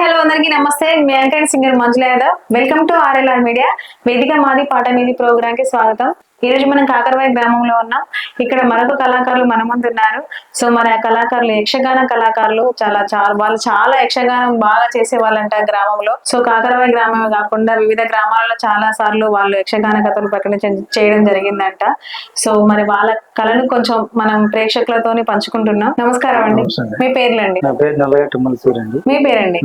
hello అందరికీ నమస్తే. మీ anchor singer Manjula Yadav. Welcome to RLR media వేదిక మాది పాట మీది ప్రోగ్రామ్కి స్వాగతం. ఈ రోజు మనం కాకరవాయి గ్రామంలో ఉన్నాం. ఇక్కడ మరొక కళాకారులు మన ముందు ఉన్నారు. సో ఆ కళాకారులు యక్షగాన కళాకారులు చాలా చాలా వాళ్ళు చాలా యక్షగానం బాగా చేసే వాళ్ళంట గ్రామంలో. సో కాకరవాయి గ్రామమే కాకుండా వివిధ గ్రామాలలో చాలా సార్లు వాళ్ళు యక్షగాన కథలు ప్రకటించ చేయడం జరిగిందంట. సో మరి వాళ్ళ కళను కొంచెం మనం ప్రేక్షకులతోని పంచుకుంటున్నాం. నమస్కారం అండి. మీ పేర్లండి? మీ పేరండి?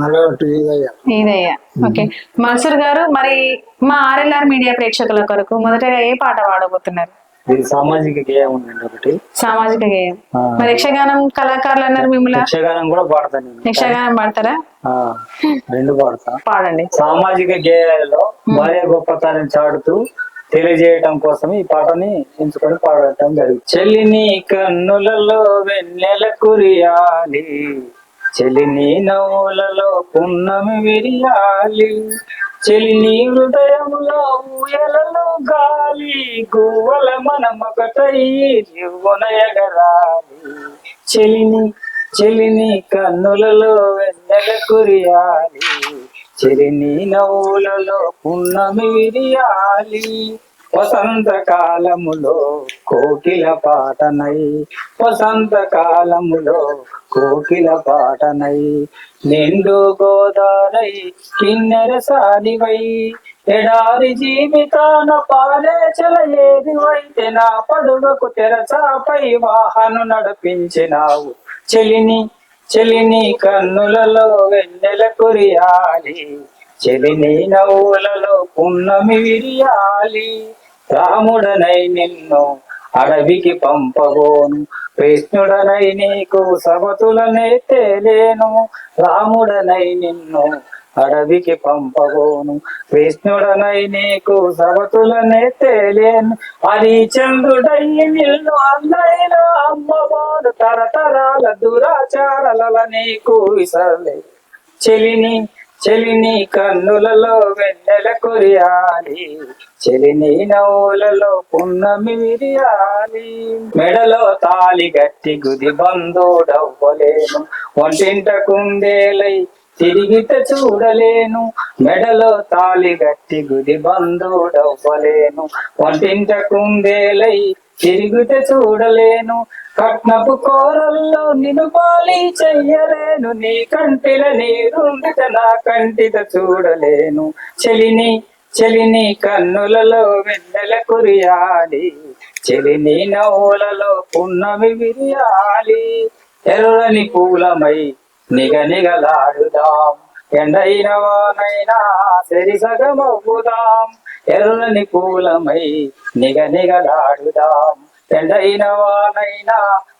ఇదయ్యా ఓకే. మన్సూర్ గారు మరి మా ఆర్ఎల్ఆర్ మీడియా ప్రేక్షకుల కొరకు మొదటగా ఏ పాట పాడబోతున్నారు? ఇది సామాజిక గేయం ఉందండి ఒకటి. సామాజిక గేయం. మరి యక్షగానం కళాకారులు అన్నారు మిమ్మల్ని? యక్షగానం కూడా పాడతాను యక్షగానం పాడతారా? రెండు పాడతా. పాడండి. సామాజిక గేయాలలో భార్య గొప్పతనం చాటుతూ తెలియజేయటం కోసం ఈ పాటని ఎంచుకొని పాడటం జరిగింది. చెల్లిని కన్నులలో వెన్నెల కురియాలి. చెలిని నవ్వులలో పున్నమి విరియాలి. చెలిని హృదయంలో ఊయలలో గాలి. గువ్వల మనమొకటై ఎగరాలి. చెలిని చెలిని కన్నులలో వెన్నెల కురియాలి. చెలిని నవ్వులలో పున్నమి విరియాలి. వసంత కాలములో కోకిల పాటనై వసంత కాలములో కోకిల పాటనై. నిండు గోదారై కిన్నెర సాలివై ఎడారి జీవితాన పాలే చెలయేదివైతే నా పడుగకు తెరచాపై వాహను నడిపించినావు. చెలిని చెలిని కన్నులలో వెన్నెల కురియాలి చెలిని నవ్వులలో పున్నమి విరియాలి. రాముడనై నిన్ను అడవికి పంపబోను కృష్ణుడనై నీకు సమతులనే తేలేను రాముడనై నిన్ను అడవికి పంపబోను కృష్ణుడనై నీకు సమతులనే తేలేను హరిచంద్రుడై నిన్ను అన్నైన అమ్మబోను. తరతరాల దురాచారాల నీకు విసరలే. చెలిని చెలిని కన్నులలో వెన్నెల కొరియాలి. చెలిని నవ్వులలో పున్నమి విరియాలి మెడలో తాలి గట్టి గుది బంధుడవ్వలేను. ఒంటింట కుందేలై తిరిగిత చూడలేను. మెడలో తాలి గట్టి గుది బంధుడవ్వలేను. ఒంటింట కుందేలై తిరిగిత చూడలేను. కట్నపు కోరల్లో నిన్ను పాలి చెయ్యలేను. నీ కంటిల నీరుండిత నా కంటిత చూడలేను. చెలిని చెలిని కన్నులలో వెన్నెల కురియాలి. చెలిని నవ్వులలో పున్నమి విరియాలి. ఎర్రని పూలమై నిగనిగలాడుదాం ఎండైన వానైనా సరిసగమవుదాం ఎర్రని పూలమై నిగ నిగలాడుదాం. ఎండైన వానైనా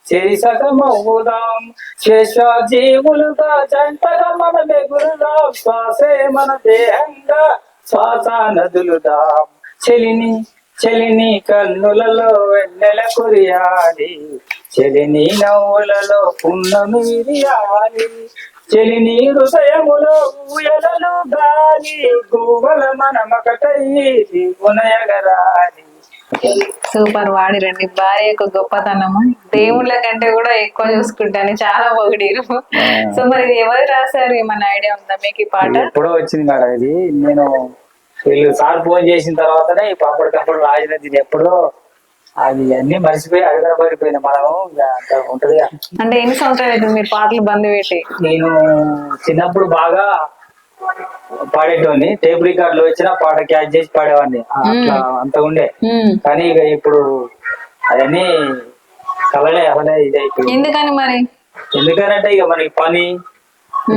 సరిసగమవుదాం శేషాజీవులుగా జంటగా మన బెగురుదాం శ్వాసే మన దేహంగా శ్వాస నదులుదాం. చెలిని చెలిని కన్నులలో వెన్నెల కురియాలి చెలిని నవ్వులలో పున్నమి విరియాలి చెలిని హృదయములో ఊయలలో గాలి గువ్వల మనమకటయ్యి ఉనయగరాలి సూపర్ వాడిరండి. భార్య యొక్క గొప్పతనము. దేవుళ్ళ కంటే కూడా ఎక్కువ చూసుకుంటాను. చాలా పొగిడిరు సో మరి ఇది ఎవరు రాశారు? ఏమన్నా ఐడియా ఉందా మీకు ఈ పాట? ఎప్పుడో వచ్చింది మేడం ఇది. నేను వీళ్ళు సార్ ఫోన్ చేసిన తర్వాతనే ఈ పాపడికప్పుడు రాసినది ఇది ఎప్పుడో అది అన్ని మర్చిపోయి అడగన పడిపోయింది మనం ఉంటది అంటే ఎన్ని సంవత్సరాలు మీరు పాటలు బంద్ పెట్టి? నేను చిన్నప్పుడు బాగా పాడేటోని టేప్ రికార్డులు వచ్చినా పాట క్యాచ్ చేసి పాడేవాడిని. అట్లా అంత ఉండే. కానీ ఇక ఇప్పుడు అవన్నీ కలలే అసలే ఇది అయిపోయింది ఎందుకని మరి? ఎందుకనంటే ఇక మనకి పని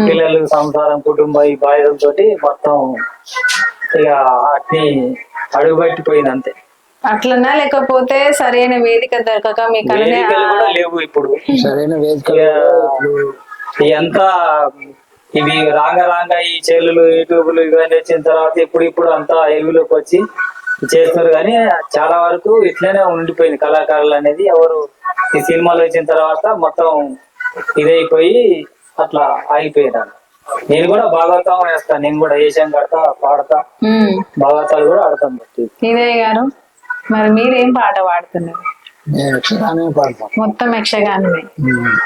పిల్లలు సంసారం కుటుంబం ఈ బాధ్యతలతోటి మొత్తం ఇక అట్ని అడుగుపెట్టిపోయింది అంతే. అట్లనా? లేకపోతే సరైన వేదిక దొరకక మీ కళనే వేదికలు కూడా లేవు ఇప్పుడు. సరైన వేదిక ఎంత ఇవి రాంగ రాంగ ఈ చెల్లులు యూట్యూబ్లు ఇవన్నీ వచ్చిన తర్వాత ఇప్పుడు ఇప్పుడు అంతా ఎలుగులోకి వచ్చి చేస్తున్నారు కానీ చాలా వరకు ఇట్లనే ఉండిపోయింది కళాకారులు అనేది. ఎవరు ఈ సినిమాలు వచ్చిన తర్వాత మొత్తం ఇదైపోయి అట్లా ఆగిపోయినారు నేను కూడా భాగవతం వేస్తాను నేను కూడా వేషం కడతా పాడతా. భాగవతాలు కూడా ఆడతాం. బట్టి ఇదే గారు. మరి మీరేం పాట పాడుతున్నారు? మొత్తం యక్షగానమే.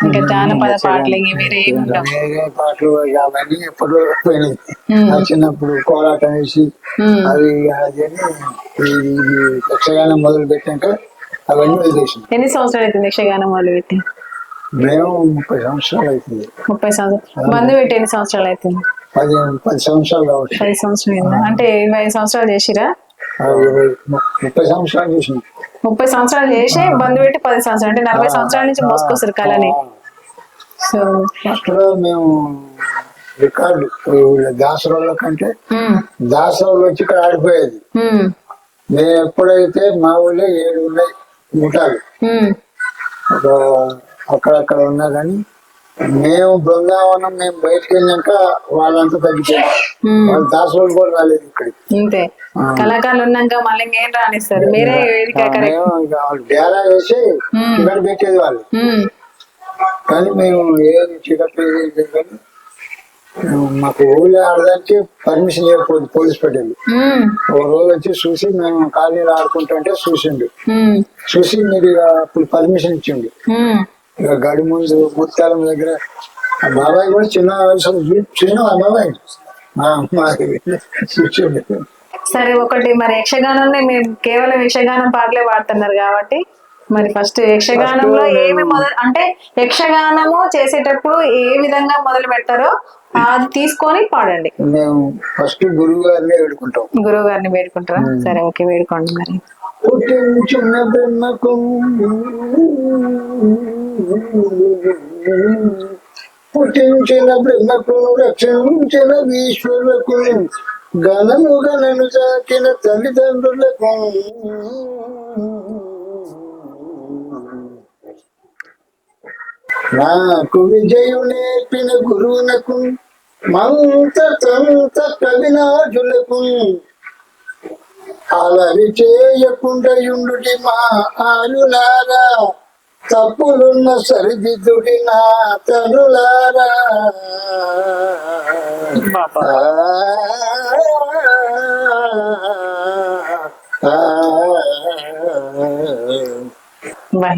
ఇంకా జానపద పాటలు ఇవి పాటలు అవన్నీ ఎప్పుడు పోయినాయి. చిన్నప్పుడు కోలాటం వేసి అవి యక్షగానం మొదలు పెట్టాక అవన్నీ వదిలేసింది ఎన్ని సంవత్సరాలు అవుతుంది యక్షగానం మొదలు పెట్టి? మేము ముప్పై సంవత్సరాలు అవుతుంది. ముప్పై సంవత్సరాలు. బంధు పెట్టి ఎన్ని సంవత్సరాలు అవుతుంది? పది పది సంవత్సరాలు కావచ్చు. పది సంవత్సరాలు? అంటే ఇరవై సంవత్సరాలు చేసిరా? ముప్పై సంవత్సరాలు చూసిన ముప్పై సంవత్సరాలు చేసి బంధు పెట్టి పది సంవత్సరాలు అంటే నలభై సంవత్సరాల నుంచి మోసుకొస్తారు కళని సో అక్కడ మేము రికార్డు దాసరోళ్ళ కంటే దాసరోళ్ళు వచ్చి ఇక్కడ ఆడిపోయేది. మేము. ఎప్పుడైతే మా ఊళ్ళో ఏడు ఉన్నాయి ముఠాలు. అక్కడక్కడ ఉన్నా కానీ మేము బృందావనం మేము బయటకు వెళ్ళాక వాళ్ళంతా తగ్గిపోయారు. వాళ్ళు దాసరోళ్ళు కూడా రాలేదు ఇక్కడికి. అంతే కళాకారులు ఉన్నాక మళ్ళీ ఇంకేం రానిస్తారు? మీరే డేరా వేసి. ఇక్కడ పెట్టేది వాళ్ళు. కానీ మేము ఏది చిరపేది కానీ మాకు ఊళ్ళో ఆడడానికి పర్మిషన్ ఇవ్వకపోదు పోలీస్ పెట్టేది ఒక రోజు వచ్చి చూసి మేము కాలనీలో ఆడుకుంటుంటే చూసిండు. చూసి మీరు ఇక అప్పుడు పర్మిషన్ ఇచ్చిండు. ఇక గడి ముందు ముత్యాలం దగ్గర. ఆ బాబాయ్ కూడా చిన్న చిన్న బాబాయ్. మా అమ్మాయి సరే ఒకటి మరి యక్షగానం మీరు కేవలం యక్షగానం పాటలే పాడుతున్నారు కాబట్టి మరి ఫస్ట్ యక్షగానంలో ఏమి మొదలు అంటే యక్షగానము చేసేటప్పుడు ఏ విధంగా మొదలు పెడతారో అది తీసుకొని పాడండి. మేము ఫస్ట్ గురువు గారిని వేడుకుంటాం. గురువు గారిని వేడుకుంటారా సరే ఓకే వేడుకోండి మరి. పుట్టించిన బ్రహ్మకు పుట్టించిన బ్రహ్మకు రక్షించిన ఈశ్వరులకు గణము గణను సాకిన తల్లిదండ్రులకు. నాకు విజయం నేర్పిన గురువునకు మంత తంత కవినాజులకు అలరి చేయకుండయుండుటి మా ఆలులారా. తప్పులున్న సరిదిద్దుడి నా తనులారా.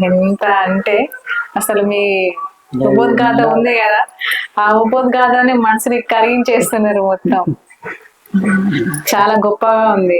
ఎంత అంటే అసలు మీ ఉపోద్ఘాత ఉంది కదా. ఆ ఉపోద్ఘాతాన్ని మనసుని కరిగించేస్తున్నారు మొత్తం. చాలా గొప్పగా ఉంది.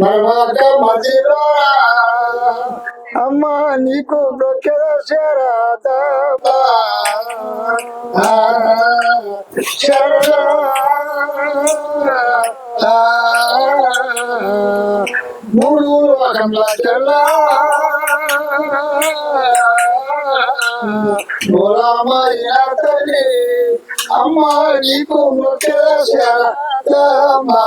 మరొక మదిలో అమ్మ నీకు బ్రొక్కెద శరదా శరదా మూడు రకంల తెల్లా మూలమైన తల్లి అమ్మ నీకు బ్రొక్కెద శరదమ్మా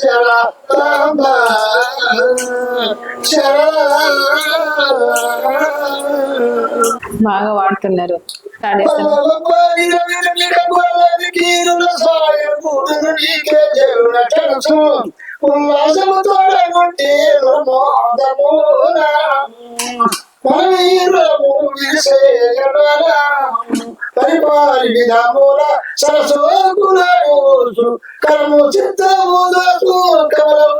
శరదమ్మా శరదా బాగా వాడుతున్నారు స్టార్ట్ చేస్తాను పరిపాలి విధామూల సరసోకుల కర్ము చిత్తము కమలం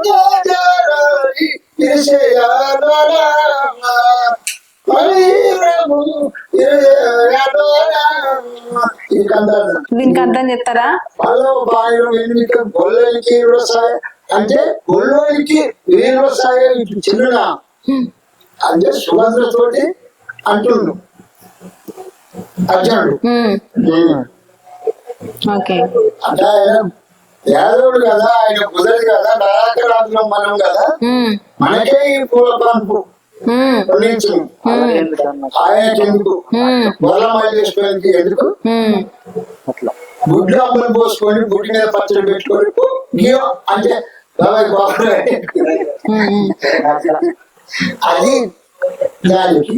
దీనికి అర్థం చెప్తారా? పల్లవ పాయలు ఎన్నిక గొల్లనికి వ్యవసాయ అంటే గొల్లోనికి వ్యవసాయ చిన్న అంటే సుభద్రతోటి అంటుండు. అర్జునుడు. అంటే ఆయన యాదవుడు కదా ఆయన కుదరదు కదా నరాకరాజులం మనం కదా. మనకే ఈ పూల పంపు ఆయనకి ఎందుకు బొల్లమాయి చేసుకోవడానికి ఎందుకు? గుడ్లు అమ్మని పోసుకొని గుడ్డి మీద పచ్చడి పెట్టుకొని అంటే బాబాయ్. అట్లా. అది దానికి